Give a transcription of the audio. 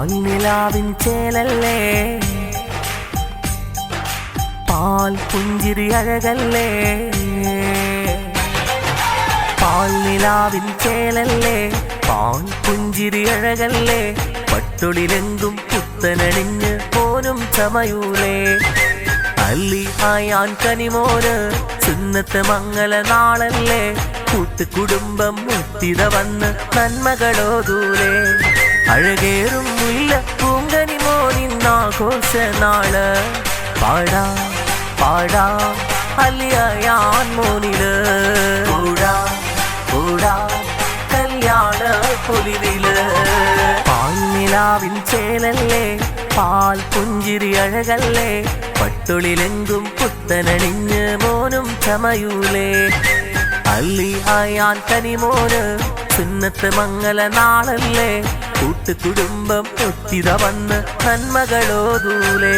പാൽനിലാവിൻ ചേലല്ലേ? പാൽ പുഞ്ചിരി അഴകല്ലേ? പാൽനിലാവിൻ ചേലല്ലേ? പാൽ പുഞ്ചിരി അഴകല്ലേ? പട്ടൊളിലെങ്കും പുത്തനണിഞ്ഞ് പോനും ചമയൂലേ? അല്ലി ആയാൻ കനിമോന് സുന്നത്ത് മംഗല നാളല്ലേ? കൂട്ടുകുടുംബം മുത്തിത വന്ന് നന്മകളോ ദൂരെ അഴകേറും മോനിന്നാഘോഷ നാൾ പാടാ പാടാ അല്ലിയാൻ മോനിൽ. കൂടാ കൂടാ കല്യാണ പൊലിവിൽ പാൽനിലാവിൻ ചേലല്ലേ പാൽ പുഞ്ചിരി അഴകല്ലേ. പട്ടുളിലെങ്കും പുത്തനണിഞ്ഞ് മോനും ചമയൂലേ. അല്ലി ആയാൻ കനിമോന് സുന്നത്ത് മംഗല നാളല്ലേ കൂട്ടുകുടുംബം ഒത്തിത വന്ന് നന്മകളോ ദൂലേ.